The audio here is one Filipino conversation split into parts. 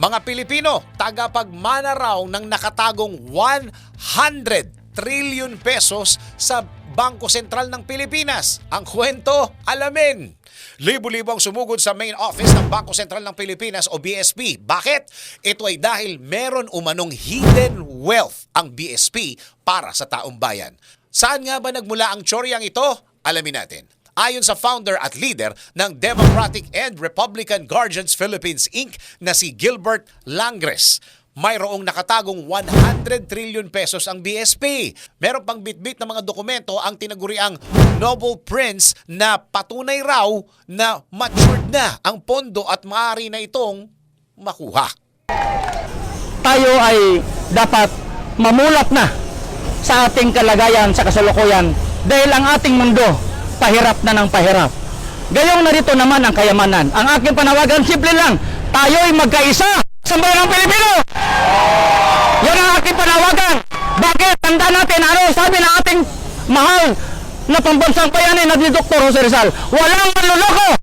Mga Pilipino, tagapagmana raw ng nakatagong 100 trillion pesos sa Bangko Sentral ng Pilipinas. Ang kwento, alamin. Libo-libo ang sumugod sa main office ng Bangko Sentral ng Pilipinas o BSP. Bakit? Ito ay dahil meron umanong hidden wealth ang BSP para sa taong bayan. Saan nga ba nagmula ang tsoryang ito? Alamin natin. Ayon sa founder at leader ng Democratic and Republican Guardians Philippines Inc. na si Gilbert Langres, mayroong nakatagong 100 trillion pesos ang BSP. Meron pang bitbit na mga dokumento ang tinaguriang Noble Prince na patunay raw na matured na ang pondo at maaari na itong makuha. tayo ay dapat mamulat na sa ating kalagayan sa kasalukuyan dahil ang ating mundo pahirap na ng pahirap. Gayong narito naman ang kayamanan. Ang aking panawagan, simple lang, tayo'y magkaisa sa bayan ng Pilipino! Yan ang aking panawagan. Bakit? Tanda natin, ano sabi ng ating mahal na pambansang bayani na ni Dr. Jose Rizal, walang manluloko.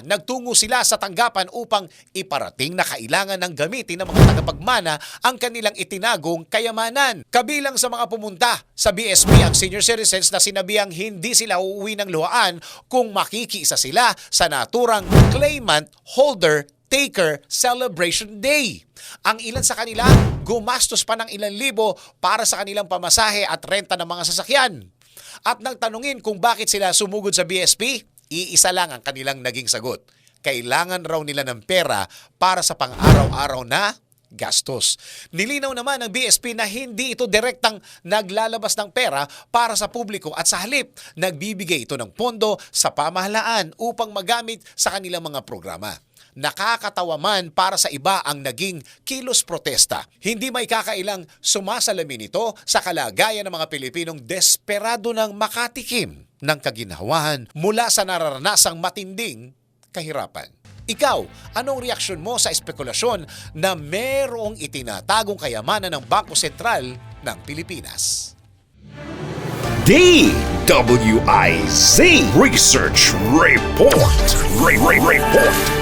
Nagtungo sila sa tanggapan upang iparating na kailangan ng gamitin ng mga tagapagmana ang kanilang itinagong kayamanan. Kabilang sa mga pumunta sa BSP ang senior citizens na sinabihang hindi sila uuwi ng luhaan kung makikiisa sila sa naturang claimant holder Taker Celebration Day. Ang ilan sa kanila gumastos pa ng ilang libo para sa kanilang pamasahe at renta ng mga sasakyan. At nang tanungin kung bakit sila sumugod sa BSP, iisa lang ang kanilang naging sagot. Kailangan raw nila ng pera para sa pang-araw-araw na gastos. Nilinaw naman ng BSP na hindi ito direktang naglalabas ng pera para sa publiko at sa halip, nagbibigay ito ng pondo sa pamahalaan upang magamit sa kanilang mga programa. Nakakatawa man para sa iba ang naging kilos protesta. Hindi may kakailang sumasalamin ito sa kalagayan ng mga Pilipinong desperado ng makatikim ng kaginhawahan mula sa nararanasang matinding kahirapan. Ikaw, anong reaksyon mo sa espekulasyon na merong itinatagong kayamanan ng Bangko Sentral ng Pilipinas? DWIZ Research Report. Re- Re- Report.